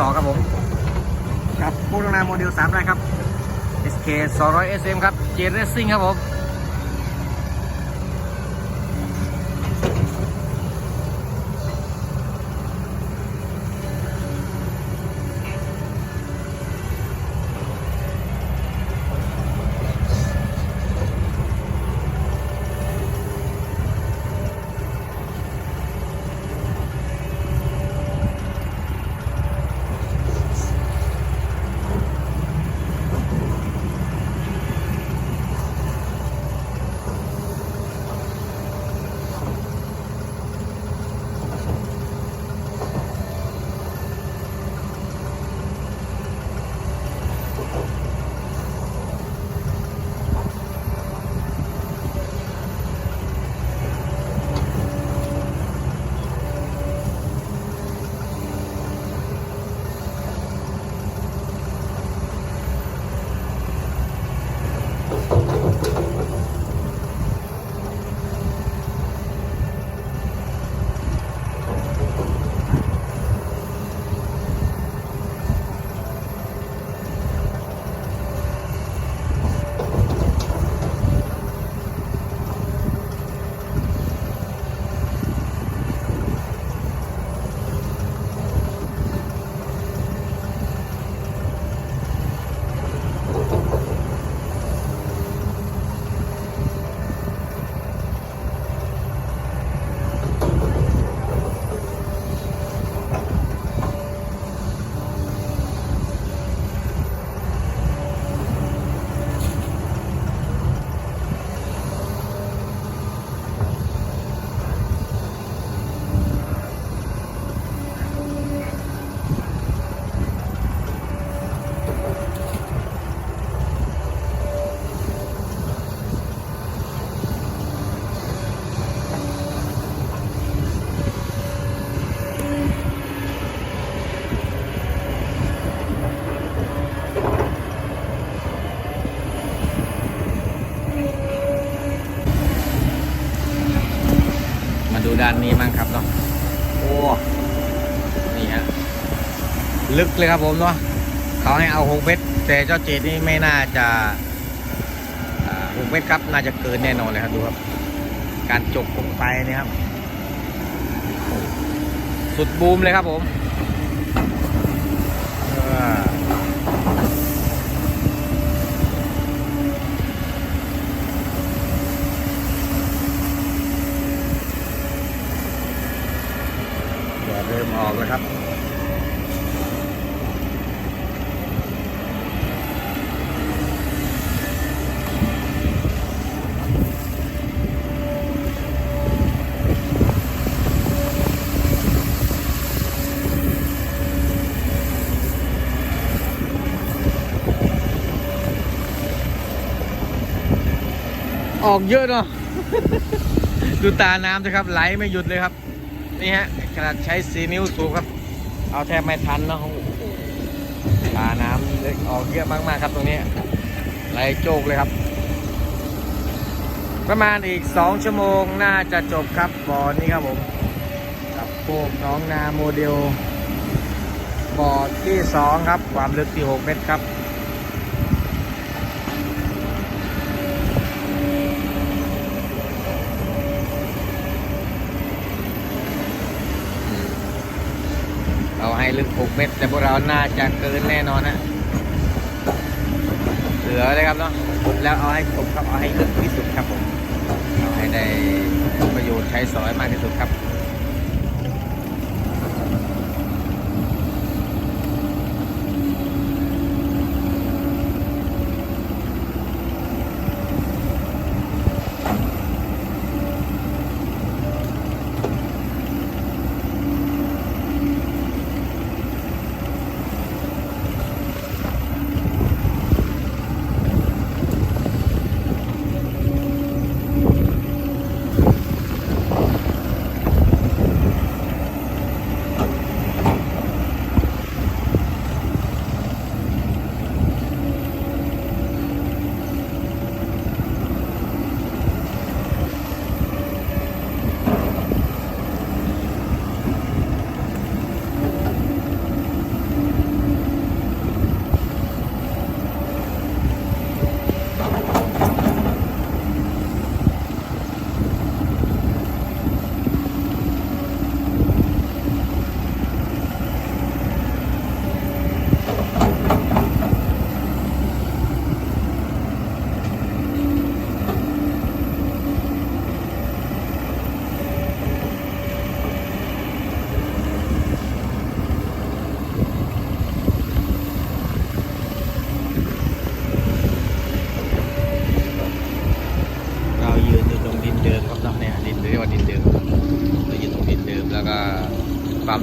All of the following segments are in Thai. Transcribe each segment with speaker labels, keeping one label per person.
Speaker 1: ต่อครับผมครับพูดนาโมเดล3ได้ครับ SK 200 SM ครับ J Racing ครับผม นนี้มั่งครับเนาะโอ้นี่ฮะลึกเลยครับผมเนาะเขาให้เอาหกเมตรแต่เจ้าเจดนี่ไม่น่าจะหกเมตรครับน่าจะเกินแน่นอนเลยครับดูครับ การจบลงไปเนี่ยครับ สุดบูมเลยครับผมเออ มออกแล้วครับ ออกเยอะเนาะ ดูตาน้ำสิครับ ไหลไม่หยุดเลยครับ นี่ฮะขนาดใช้สีนิ้วสูบครับ เอาแทบไม่ทันเนาะโอ้โหตาน้ำเล็กออกเยอะมากๆครับตรงนี้ไหลโจกเลยครับ ประมาณอีก 2 ชั่วโมงน่าจะจบครับบ่อนี้ครับผมกับโคกน้องนาโมเดลบ่อที่ 2 ครับความลึกที่ 6 เมตรครับ เอาให้ ลึก 6 เมตร แต่พวกเราน่าจะเกินแน่นอนนะเหลือเลยครับเนาะขุดแล้วเอาให้ครบครับเอาให้ลึกที่สุดครับผมเอาให้ได้ประโยชน์ใช้สอยมากที่สุดครับ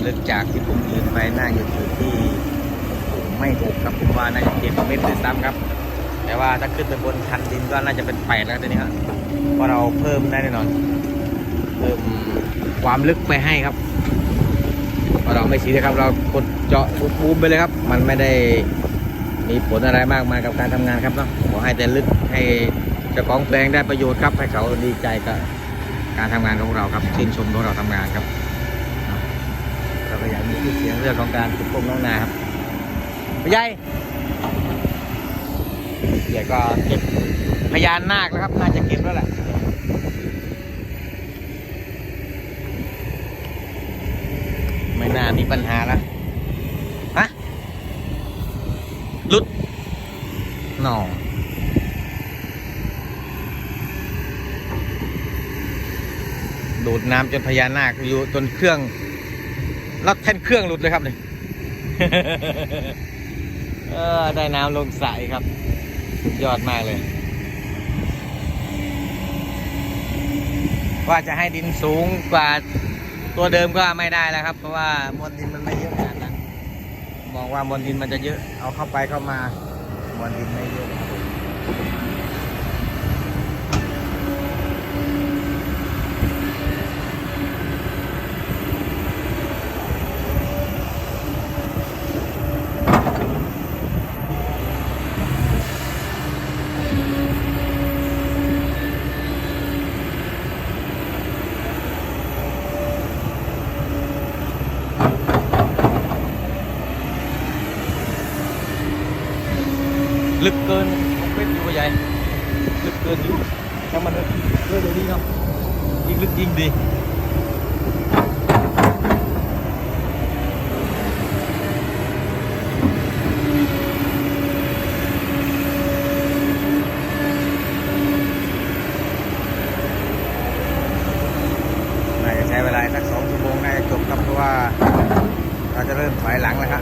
Speaker 1: ลึกจากที่ผมยืนไปน่าจะอยู่ที่โอ้โหไม่หกครับผมว่าน่าจะเจ็ดเมตรด้วยซ้ำครับ แต่ว่าถ้าขึ้นไปบนคันดินก็น่าจะเป็นแปดแล้วทีนี้ครับเพราะเราเพิ่มได้แน่นอนเพิ่มความลึกไปให้ครับเพราะเราไม่ซีนะครับ เรากดเจาะบูมไปเลยครับ มันไม่ได้มีผลอะไรมากมายกับการทำงานครับเนาะขอให้แต่ลึกให้เจ้าของแปลงได้ประโยชน์ครับให้เขาดีใจกับการทำงานของเราครับชื่นชมของเราทำงานครับ ก็อยากมีชื่อเสียงเรื่องของการปลูกต้นน้องนาครับพี่ใหญ่ใหญ่ก็เก็บพญานนาคแล้วครับ น่าจะเก็บแล้วแหละไม่น่ามีปัญหาแล้วฮะลุดหนอดูดน้ำจนพญานาคอยู่จนเครื่อง ล็อตแท่นเครื่องหลุดเลยครับเนี่ยเออได้น้ำลงใสครับ สุดยอดมากเลย ว่าจะให้ดินสูงกว่าตัวเดิมก็ไม่ได้แล้วครับ เพราะว่ามวลดินมันไม่เยอะขนาดนั้นมองว่ามวลดินมันจะเยอะ เอาเข้าไปเข้ามามวลดินไม่เยอะ ครับผมลึกเกินผมเป็นอยู่ใหญ่ลึกเกินอยู่ถ้ามันเลื่อนเดี๋ยวนี้เนาะยิ่งลึกยิ่งดีน่าจะใช้เวลาสักสองชั่วโมงน่าจะจบครับเพราะว่าเราจะเริ่มถอยหลังแล้วครับ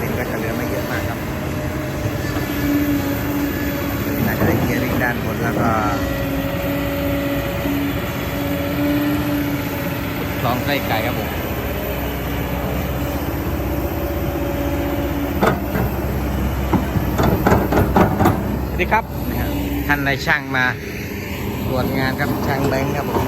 Speaker 1: ดินก็จะเหลือไม่เยอะมากครับ น่าจะได้เกียร์ลิงด้านบนแล้วก็คลอง ไม่ไกลครับผมสวัสดีครับท่านนายช่างมาตรวจงานครับช่างแบงค์ครับผม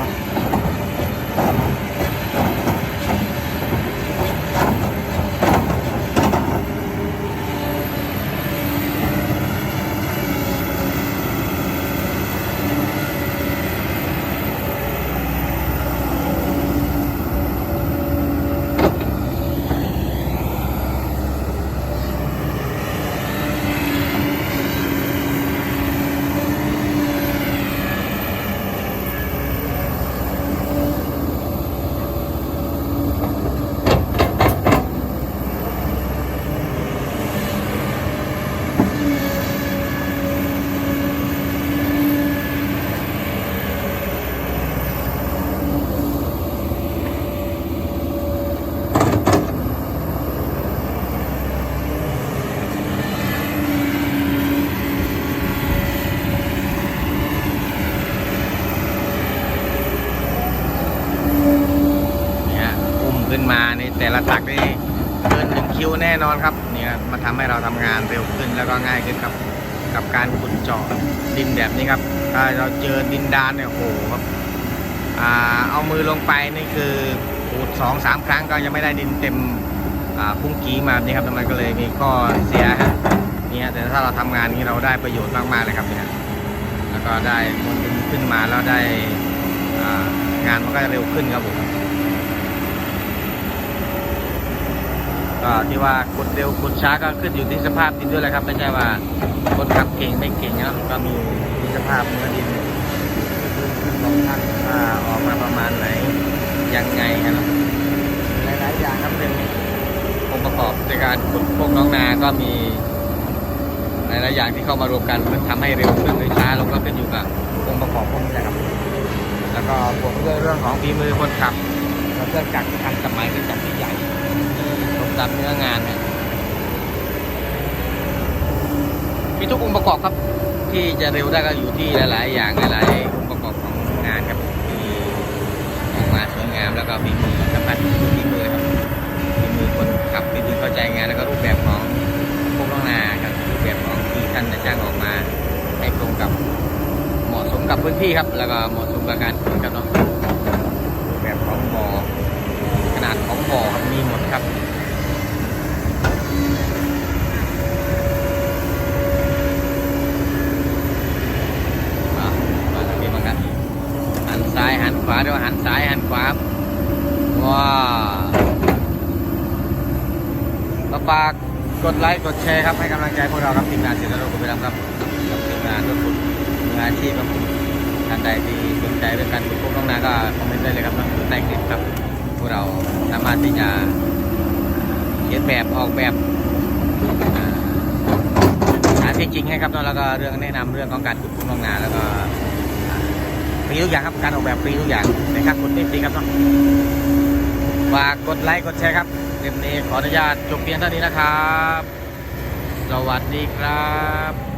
Speaker 1: แต่ละตักนี่เกินหนึ่งคิวแน่นอนครับเนี่ยมาทำให้เราทำงานเร็วขึ้นแล้วก็ง่ายขึ้นครับ กับการขุดเจาะดินแบบนี้ครับถ้าเราเจอดินดานเนี่ยโหครับอ่าเอามือลงไปนี่คือขูดสองสามครั้งก็ยังไม่ได้ดินเต็มพุ่งกีมาแบบนี้ครับมันก็เลยมีข้อเสียฮะเนี่ยแต่ถ้าเราทำงานนี้เราได้ประโยชน์มากๆเลยครับเนี่ยแล้วก็ได้มวลดินขึ้นมาแล้วได้งานมันก็จะเร็วขึ้นครับผม ก็ที่ว่าขุดเร็วขุดช้าก็ขึ้นอยู่ที่สภาพดินด้วยแหละครับ ไม่ใช่ว่าคนขับเก่งไม่เก่งนะก็มีที่สภาพเนื้อดินขึ้นลงทักอ่าออกมาประมาณไหนยังไงครับหลายๆอย่างครับเป็นองค์ประกอบในการขุดพวกน้องนาก็มีหลายๆอย่างที่เข้ามารวมกันมันทำให้เร็วขึ้นหรือช้าลงก็ขึ้นอยู่กับองค์ประกอบพวกนี้แหละครับ แล้วก็บวกด้วยเรื่องของฝีมือคนขับเครื่องจักรที่ทันสมัยเครื่องจักรที่ใหญ่ ตามเนื้องานนี่ยมีทุกองค์ประกอบครับ ที่จะเร็วได้ก็อยู่ที่หลาย ๆ อย่างหลายๆองค์ประกอบของงานครับที่ออกมาสวยงามแล้วก็มีมือสำคัญที่สุดที่มือครับคนขับนิดนึงเข้าใจงานแล้วก็รูปแบบของพวกน้องนาครับรูปแบบของที่ท่านจะจ้างออกมาให้ตรงกับเหมาะสมกับพื้นที่ครับ แล้วก็เหมาะสมกับการขนครับเนาะแบบของบ่อขนาดของบ่อครับมีหมดครับ อะมาทางนี้บ้างกันหัน ซ้ายหันขวาเดี๋ยวหันซ้ายหันขวาว้าก็ฝากกดไลค์กดแชร์ครับให้กำลังใจพวกเราครับทีมงานเสียสละกุไปแล้วครับกับทีมงานทุกคนมืออาชีพครับผมท่านใดที่สนใจเรื่องการฝึกพวกน้องนาก็คอมเมนต์ได้เลยครับน้องใต้คลิปครับพวกเราสามารถที่จะเขียนแบบออกแบบอ่าสานที่จริงให้ครับแล้วก็เรื่องแนะนำเรื่องของการขุดคุ้มลงนาแล้วก็ รีทุกอย่างครับ การออกแบบฟรีทุกอย่างนะครับกดไม่ฟรีครับเนาะฝากกดไลค์กดแชร์ครับเล่มนี้ขออนุญาตจบเพียงเท่านี้นะครับ สวัสดีครับ